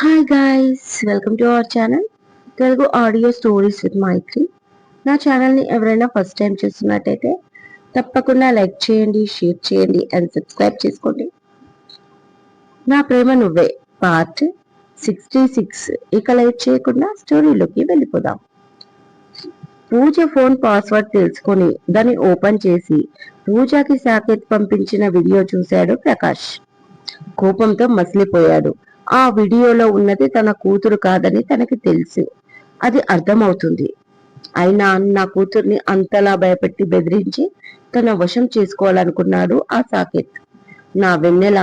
Hi guys welcome to our channel Telugu audio stories with Maitri నా ఛానల్ని ఎవరైనా first time చూస్తున్నట్టయితే తప్పకుండా లైక్ చేయండి షేర్ చేయండి అండ్ సబ్స్క్రైబ్ చేసుకోండి. నా ప్రేమ నువ్వే. పార్ట్ సిక్స్టీ సిక్స్ ఇక లైక్ చేయకుండా స్టోరీలోకి వెళ్ళిపోదాం. పూజ ఫోన్ పాస్వర్డ్ తెలుసుకొని దాన్ని ఓపెన్ చేసి పూజకి సాకేత్ పంపించిన వీడియో చూశాడు ప్రకాష్. కోపంతో మసిలిపోయాడు. ఆ వీడియోలో ఉన్నది తన కూతురు కాదని తనకి తెలుసు. అది అర్థమవుతుంది. అయినా నా కూతుర్ని అంతలా భయపెట్టి బెదిరించి తన వశం చేసుకోవాలనుకున్నాడు ఆ సాకేత్. నా వెన్నెల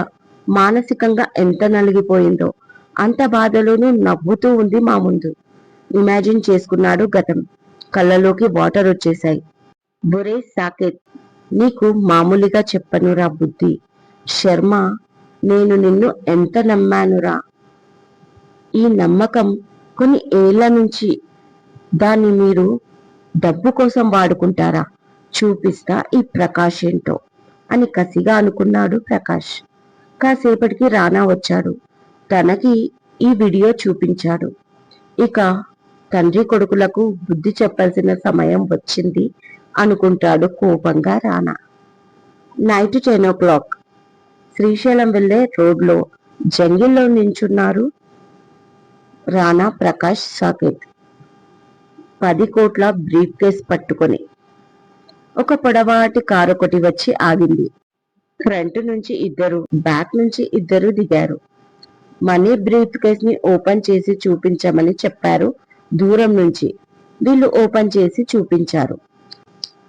మానసికంగా ఎంత నలిగిపోయిందో అంత బాధలోనూ నవ్వుతూ ఉంది మా ముందు. ఇమాజిన్ చేసుకున్నాడు గతం. కళ్ళలోకి వాటర్ వచ్చేశాయి. బురే సాకేత్ నీకు మామూలుగా చెప్పనురా బుద్ధి. శర్మ నేను నిన్ను ఎంత నమ్మానురా? ఈ నమ్మకం కొన్ని ఏళ్ళ నుంచి దాన్ని మీరు డబ్బు కోసం వాడుకుంటారా? చూపిస్తా ఈ ప్రకాష్ ఏంటో అని కసిగా అనుకున్నాడు ప్రకాష్. కాసేపటికి రానా వచ్చాడు. తనకి ఈ వీడియో చూపించాడు. ఇక తండ్రి కొడుకులకు బుద్ధి చెప్పాల్సిన సమయం వచ్చింది అనుకుంటాడు కోపంగా Rana. Night ten o'clock. Srisailam వెళ్ళే రోడ్లో జంగిల్లో నించున్నారు రాణా ప్రకాష్ సాకేత్. పది కోట్ల బ్రీఫ్ కేస్ పట్టుకొని ఒక పొడవాటి కారు ఒకటి వచ్చి ఆగింది. ఫ్రంట్ నుంచి ఇద్దరు బ్యాక్ నుంచి ఇద్దరు దిగారు. మనీ బ్రీఫ్ కేస్ని ఓపెన్ చేసి చూపించమని చెప్పారు దూరం నుంచి. వీళ్ళు ఓపెన్ చేసి చూపించారు.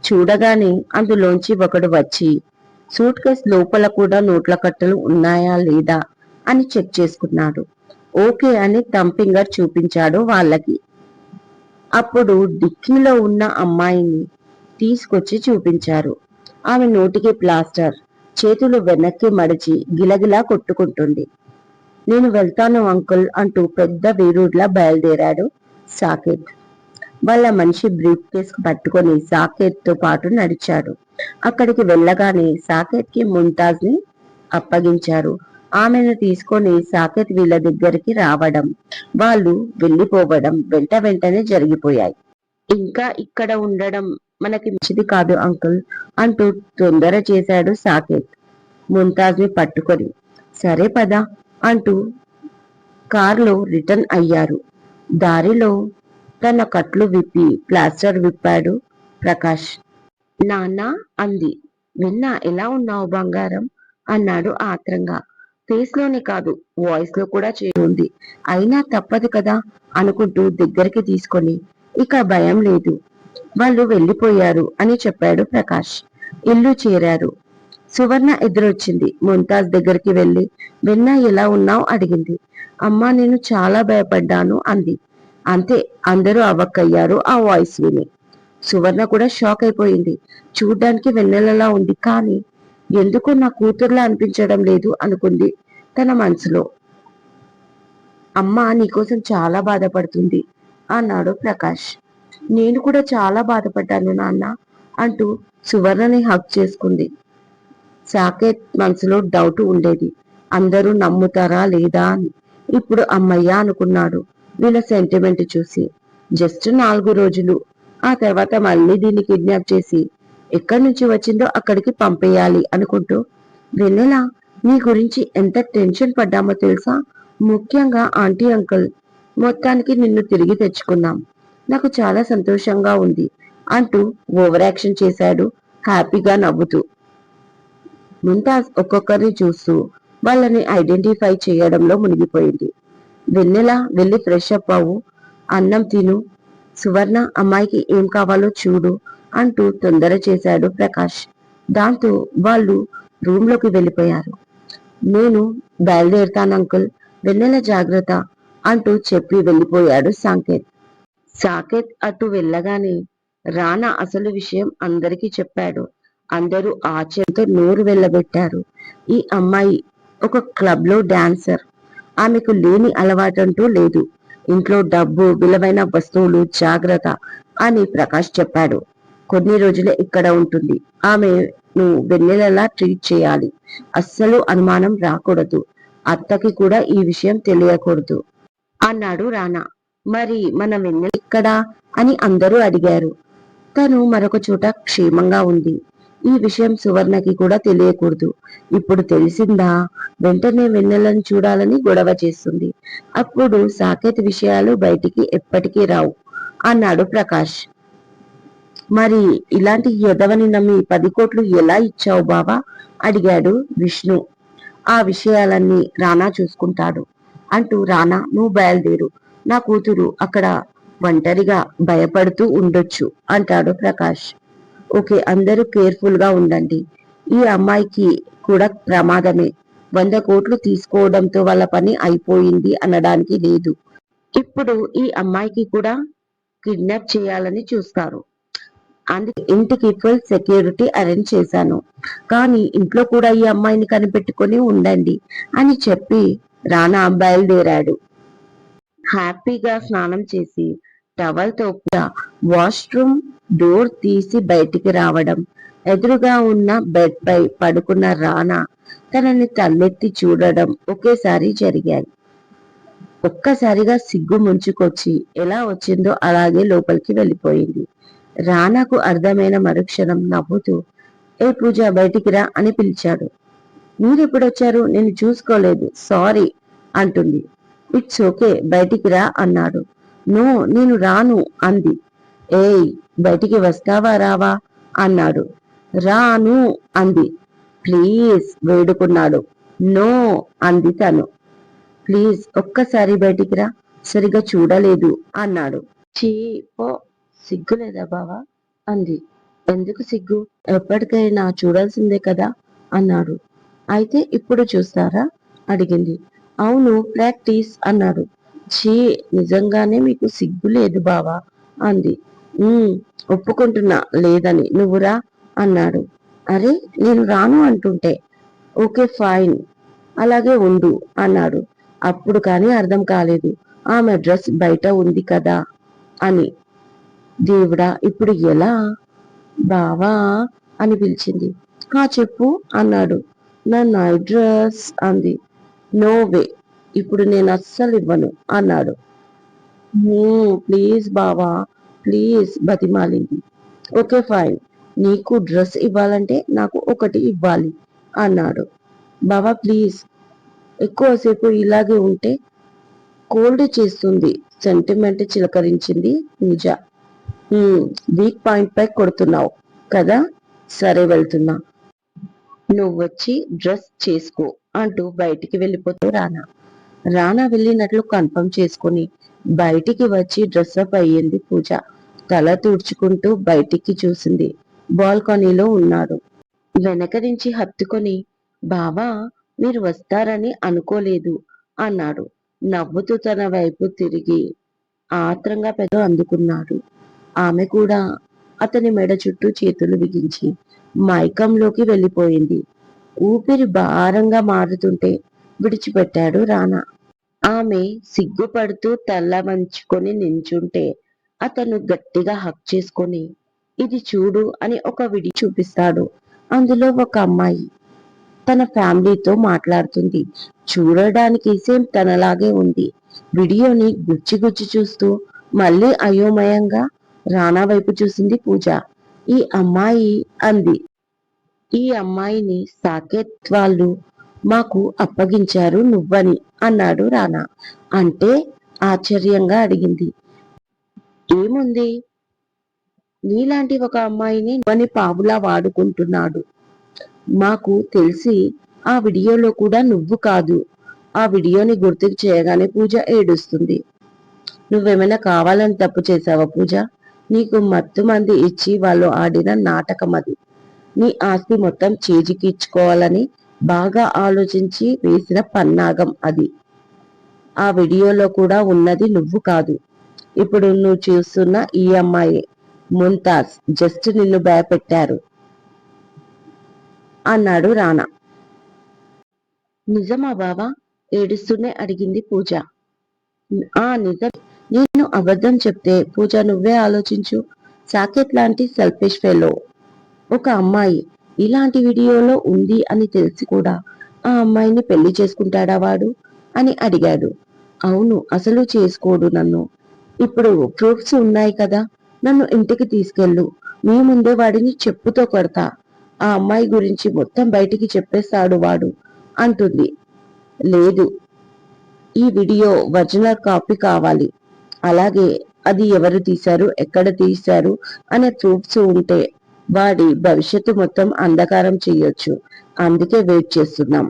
చూడగానే అందులోంచి ఒకడు వచ్చి సూట్ కేస్ లోపల కూడా నోట్ల కట్టలు ఉన్నాయా లేదా అని చెక్ చేసుకున్నాడు. ఓకే అని థంపింగర్ చూపించాడు వాళ్ళకి. అప్పుడు డిక్కీలో ఉన్న అమ్మాయిని తీసుకొచ్చి చూపించారు. ఆమె నోటికి ప్లాస్టర్ చేతులు వెనక్కి మడిచి గిలగిలా కొట్టుకుంటుంది. నేను వెళ్తాను అంకుల్ అంటూ పెద్ద వీరుడ్లా బయలుదేరాడు సాకేత్. వాళ్ళ మనిషి బ్రీఫ్ కేస్ పట్టుకొని సాకేత్తో పాటు నడిచాడు. అక్కడికి వెళ్ళగానే సాకేత్కి ముంతాజ్ని అప్పగించారు. ఆమెను తీసుకొని సాకేత్ వీళ్ళ దగ్గరికి రావడం వాళ్ళు వెళ్ళిపోవడం వెంట వెంటనే జరిగిపోయాయి. ఇంకా ఇక్కడ ఉండడం మనకి మంచిది కాదు అంకుల్ అంటూ తొందర చేశాడు సాకేత్. ముంతాజ్ని పట్టుకొని సరే పదా అంటూ కారులో రిటర్న్ అయ్యారు. దారిలో తన కట్లు విప్పి ప్లాస్టర్ విప్పాడు ప్రకాష్. నాన్న అంది. విన్నా ఎలా ఉన్నావు బంగారం? అన్నాడు ఆత్రంగా. ఫేస్లోనే కాదు వాయిస్లో కూడా చేరుంది. అయినా తప్పదు కదా? అనుకుంటూ దగ్గరికి తీసుకొని. ఇక భయం లేదు. వాళ్ళు వెళ్ళిపోయారు అని చెప్పాడు ప్రకాష్. ఇల్లు చేరారు. సువర్ణ ఎదురొచ్చింది. ముంతాజ్ దగ్గరికి వెళ్ళి వెన్న ఎలా ఉన్నావు? అడిగింది. అమ్మా నేను చాలా భయపడ్డాను అంది. అంతే అందరూ అవక్కయ్యారు ఆ వాయిస్ విని. సువర్ణ కూడా షాక్ అయిపోయింది. చూడ్డానికి వెన్నెలలా ఉంది కానీ ఎందుకో నా కూతురులా అనిపించడం లేదు అనుకుంది తన మనసులో. అమ్మ నీకోసం చాలా బాధపడుతుంది అన్నాడు ప్రకాష్. నేను కూడా చాలా బాధపడ్డాను నాన్న అంటూ సువర్ణని హక్ చేసుకుంది. సాకేత్ మనసులో డౌట్ ఉండేది. అందరూ నమ్ముతారా లేదా అని. ఇప్పుడు అమ్మయ్య అనుకున్నాడు వీళ్ళ సెంటిమెంట్ చూసి. జస్ట్ నాలుగు రోజులు ఆ తర్వాత మళ్ళీ దీన్ని కిడ్నాప్ చేసి ఎక్కడి నుంచి వచ్చిందో అక్కడికి పంపేయాలి అనుకుంటూ వెన్నెల నీ గురించి ఎంత టెన్షన్ పడ్డామో తెలుసా? ముఖ్యంగా ఆంటీ అంకుల్. మొత్తానికి నిన్ను తిరిగి తెచ్చుకున్నాం నాకు చాలా సంతోషంగా ఉంది అంటూ ఓవర్ యాక్షన్ చేశాడు హ్యాపీగా నవ్వుతూ. ముంతాజ్ ఒక్కొక్కరిని చూస్తూ వాళ్ళని ఐడెంటిఫై చేయడంలో మునిగిపోయింది. వెన్నెల వెళ్ళి ఫ్రెష్ అప్ అవు అన్నం తిను. సువర్ణ అమ్మాయికి ఏం కావాలో చూడు అంటూ తొందర చేశాడు ప్రకాష్. దాంతో వాళ్ళు రూమ్లోకి వెళ్ళిపోయారు. నేను బయలుదేరుతాను అంకుల్ వెన్నెల జాగ్రత్త అంటూ చెప్పి వెళ్ళిపోయాడు సాకేత్. సాకేత్ అటు వెళ్ళగానే రానా అసలు విషయం అందరికీ చెప్పాడు. అందరూ ఆశ్చర్యంతో నోరు వెళ్ళబెట్టారు ఈ అమ్మాయి ఒక క్లబ్లో డాన్సర్. ఆమెకు లేని అలవాటంటూ లేదు. ఇంట్లో డబ్బు విలువైన వస్తువులు జాగ్రత్త అని ప్రకాష్ చెప్పాడు. కొన్ని రోజులే ఇక్కడ ఉంటుంది. ఆమె నువ్వు వెన్నెలలా ట్రీట్ చేయాలి. అస్సలు అనుమానం రాకూడదు. అత్తకి కూడా ఈ విషయం తెలియకూడదు అన్నాడు రానా. మరి మన వెన్నెల ఎక్కడా? అని అందరూ అడిగారు. తను మరొక చోట క్షేమంగా ఉంది. ఈ విషయం సువర్ణకి కూడా తెలియకూడదు. ఇప్పుడు తెలిసిందా? వెంటనే వెన్నెలను చూడాలని గొడవ చేస్తుంది. అప్పుడు సాకేత్ విషయాలు బయటికి ఎప్పటికీ రావు అన్నాడు ప్రకాష్. మరి ఇలాంటి ఎదవని నమ్మి పది కోట్లు ఎలా ఇచ్చావు బావా? అడిగాడు విష్ణు. ఆ విషయాలన్నీ రానా చూసుకుంటాడు. అంటూ రానా నువ్వు బయలుదేరు. నా కూతురు అక్కడ ఒంటరిగా భయపడుతూ ఉండొచ్చు అంటాడు ప్రకాష్. ఓకే అందరూ కేర్ఫుల్గా ఉండండి. ఈ అమ్మాయికి కూడా ప్రమాదమే. వంద కోట్లు తీసుకోవడంతో వాళ్ళ పని అయిపోయింది అనడానికి లేదు. ఇప్పుడు ఈ అమ్మాయికి కూడా కిడ్నాప్ చేయాలని చూస్తారు. అందుకే ఇంటికి ఫుల్ సెక్యూరిటీ అరేంజ్ చేశాను. కానీ ఇంట్లో కూడా ఈ అమ్మాయిని కనిపెట్టుకొని ఉండండి అని చెప్పి రానా బయలుదేరాడు. హ్యాపీగా స్నానం చేసి టవల్తో వాష్రూమ్ డోర్ తీసి బయటికి రావడం. ఎదురుగా ఉన్న బెడ్ పై పడుకున్న రానా తనని తలెత్తి చూడడం ఒకేసారి జరిగాయి. ఒక్కసారిగా సిగ్గు ముంచుకొచ్చి ఎలా వచ్చిందో అలాగే లోపలికి వెళ్ళిపోయింది. రానాకు అర్థమైన మరుక్షణం నవ్వుతూ ఏ పూజ బయటికి రా అని పిలిచాడు. మీరెప్పుడొచ్చారు? నేను చూసుకోలేదు. సారీ అంటుంది. ఇట్స్ ఓకే బయటికి రా అన్నాడు. నో నేను రాను అంది. ఏయ్ బయటికి వస్తావా రావా? అన్నాడు. రాను అంది. ప్లీజ్ వేడుకున్నాడు. నో అంది తను. ప్లీజ్ ఒక్కసారి బయటికి రా. సరిగా చూడలేదు అన్నాడు. చీ పో. సిగ్గులేదా బావా? అంది. ఎందుకు సిగ్గు? ఎప్పటికైనా చూడాల్సిందే కదా అన్నాడు. అయితే ఇప్పుడు చూస్తారా? అడిగింది. అవును ప్రాక్టీస్ అన్నాడు. ఛీ నిజంగానే మీకు సిగ్గు లేదు బావా అంది. ఒప్పుకుంటున్నా లేదని నువ్వురా అన్నాడు. అరే నేను రాను అంటుంటే ఓకే ఫైన్ అలాగే ఉండు అన్నాడు. అప్పుడు కానీ అర్థం కాలేదు. ఆమె డ్రెస్ బయట ఉంది కదా అని. దేవుడా ఇప్పుడు ఎలా? బావా అని పిలిచింది. ఆ చెప్పు అన్నాడు. నా నైట్ డ్రెస్ అంది. నో వే ఇప్పుడు నేను అస్సలు ఇవ్వను అన్నాడు. ప్లీజ్ బావా ప్లీజ్ బతిమాలింది. Okay fine. నీకు డ్రెస్ ఇవ్వాలంటే నాకు ఒకటి ఇవ్వాలి అన్నాడు. బాబా ప్లీజ్. ఎక్కువసేపు ఇలాగే ఉంటే కోల్డ్ చేస్తుంది సెంటిమెంట్ చిలకరించింది పూజ వీక్ పాయింట్ పై కొడుతున్నావు కదా? సరే వెళ్తున్నా. నువ్వు వచ్చి డ్రెస్ చేసుకో అంటూ బయటికి వెళ్ళిపోతూ రానా. రానా వెళ్ళినట్లు కన్ఫర్మ్ చేసుకుని బయటికి వచ్చి డ్రెస్అప్ అయ్యింది పూజ. తల తుడుచుకుంటూ బయటికి చూసింది. బాల్కనీలో ఉన్నాడు. వెనక నుంచి హత్తుకొని బావా మీరు వస్తారని అనుకోలేదు అన్నాడు. నవ్వుతూ తన వైపు తిరిగి ఆత్రంగా పెద్ద అందుకున్నాడు. ఆమె కూడా అతని మెడ చుట్టూ చేతులు బిగించి మైకంలోకి వెళ్ళిపోయింది. ఊపిరి భారంగా మారుతుంటే విడిచిపెట్టాడు రానా. ఆమె సిగ్గుపడుతూ తల్ల మంచుకొని నించుంటే అతను గట్టిగా హక్ చేసుకొని ఇది చూడు అని ఒక విడి చూపిస్తాడు. అందులో ఒక అమ్మాయి తన ఫ్యామిలీతో మాట్లాడుతుంది. చూడడానికి సేమ్ తనలాగే ఉంది. వీడియోని గుచ్చి గుచ్చి చూస్తూ మళ్ళీ అయోమయంగా రానా వైపు చూసింది పూజ. ఈ అమ్మాయి అంది. ఈ అమ్మాయిని సాకేత్ వాళ్ళు మాకు అప్పగించారు నువ్వని అన్నాడు రానా అంటే ఆశ్చర్యంగా అడిగింది. ఏముంది? నీలాంటి ఒక అమ్మాయిని మని పావులా వాడుకుంటున్నాడు. మాకు తెలిసి ఆ వీడియోలో కూడా నువ్వు కాదు. ఆ వీడియోని గుర్తుకు చేయగానే పూజ ఏడుస్తుంది. నువ్వేమైనా కావాలని తప్పు చేసావా పూజ? నీకు మత్తు మంది ఇచ్చి వాళ్ళు ఆడిన నాటకం అది. నీ ఆస్తి మొత్తం చేజికిచ్చుకోవాలని బాగా ఆలోచించి వేసిన పన్నాగం అది. ఆ వీడియోలో కూడా ఉన్నది నువ్వు కాదు. ఇప్పుడు నువ్వు చూస్తున్న ఈ అమ్మాయి ముంతాజ్ జస్ట్ నిన్ను భయపెట్టారు అన్నాడు రానా. నిజమా బావా? ఏడుస్తూనే అడిగింది పూజ. ఆ నిజం. నేను అబద్ధం చెప్తే పూజ నువ్వే ఆలోచించు. సాకెట్ లాంటి సెల్ఫిష్ ఫెలో ఒక అమ్మాయి ఇలాంటి వీడియోలో ఉంది అని తెలిసి కూడా ఆ అమ్మాయిని పెళ్ళి చేసుకుంటాడా వాడు? అని అడిగాడు. అవును అసలు చేసుకోడు నన్ను. ఇప్పుడు ప్రూఫ్స్ ఉన్నాయి కదా నన్ను ఇంటికి తీసుకెళ్ళు. మీ ముందే వాడిని చెప్పుతో కొడతా. ఆ అమ్మాయి గురించి మొత్తం బయటికి చెప్పేస్తాడు వాడు అంటుంది. లేదు ఈ వీడియో ఒరిజినల్ కాపీ కావాలి. అలాగే అది ఎవరు తీశారు ఎక్కడ తీశారు అనే ప్రూఫ్స్ ఉంటే వాడి భవిష్యత్తు మొత్తం అంధకారం చెయ్యొచ్చు అందుకే వెయిట్ చేస్తున్నాం.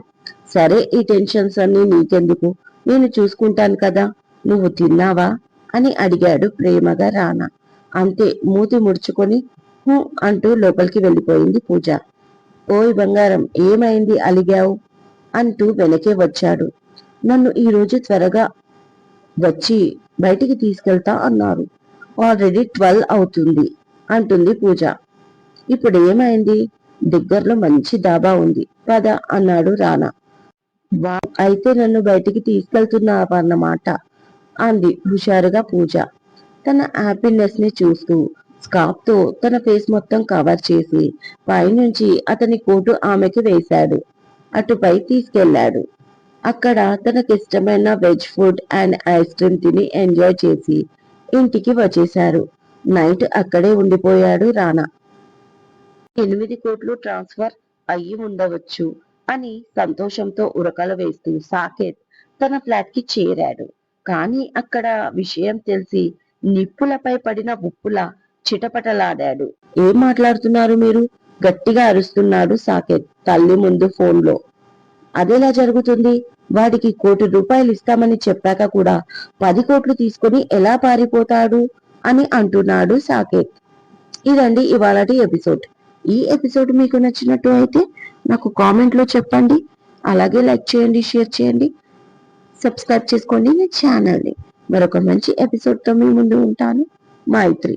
సరే ఈ టెన్షన్స్ అన్ని నీకెందుకు? నేను చూసుకుంటాను కదా. నువ్వు తిన్నావా? అని అడిగాడు ప్రేమగా రానా. అంతే మూతి ముడుచుకొని హూ అంటూ లోపలికి వెళ్ళిపోయింది పూజ. ఓయ్ బంగారం ఏమైంది అలిగావు? అంటూ వెనకే వచ్చాడు. నన్ను ఈ రోజు త్వరగా వచ్చి బయటికి తీసుకెళ్తా అన్నారు. ఆల్రెడీ ట్వెల్వ్ అవుతుంది అంటుంది పూజ. ఇప్పుడు ఏమైంది? దగ్గరలో మంచి దాబా ఉంది పద అన్నాడు రానా. వా అయితే నన్ను బయటికి తీసుకెళ్తున్నావన్నమాట అంది హుషారుగా పూజ. తన హ్యాపీనెస్ని చూస్తూ స్కార్ఫ్తో తన ఫేస్ మొత్తం కవర్ చేసి పైనుంచి అతని కోటు ఆమెకి వేశాడు. అటుపై తీసుకెళ్ళాడు అక్కడ తనకిష్టమైన veg food and ice cream తిని ఎంజాయ్ చేసి ఇంటికి వచ్చేశారు. నైట్ అక్కడే ఉండిపోయాడు రానా. ఎనిమిది కోట్లు ట్రాన్స్ఫర్ అయ్యి ఉండవచ్చు అని సంతోషంతో ఉరకలు వేస్తూ సాకేత్ తన ఫ్లాట్కి చేరాడు. కానీ అక్కడ విషయం తెలిసి నిప్పులపై పడిన ఉప్పులా చిటపటలాడాడు. ఏం మాట్లాడుతున్నారు మీరు? గట్టిగా అరుస్తున్నాడు సాకేత్ తల్లి ముందు ఫోన్లో. అదేలా జరుగుతుంది? వాడికి కోటి రూపాయలు ఇస్తామని చెప్పాక కూడా పది కోట్లు తీసుకొని ఎలా పారిపోతాడు? అని అంటున్నాడు సాకేత్. ఇదండి ఇవాళటి ఎపిసోడ్. ఈ ఎపిసోడ్ మీకు నచ్చినట్టు అయితే నాకు కామెంట్లో చెప్పండి. అలాగే లైక్ చేయండి షేర్ చేయండి. సబ్స్క్రైబ్ చేసుకోండి నా ఛానల్ని మరొక మంచి ఎపిసోడ్తో మీ ముందు ఉంటాను. మైత్రి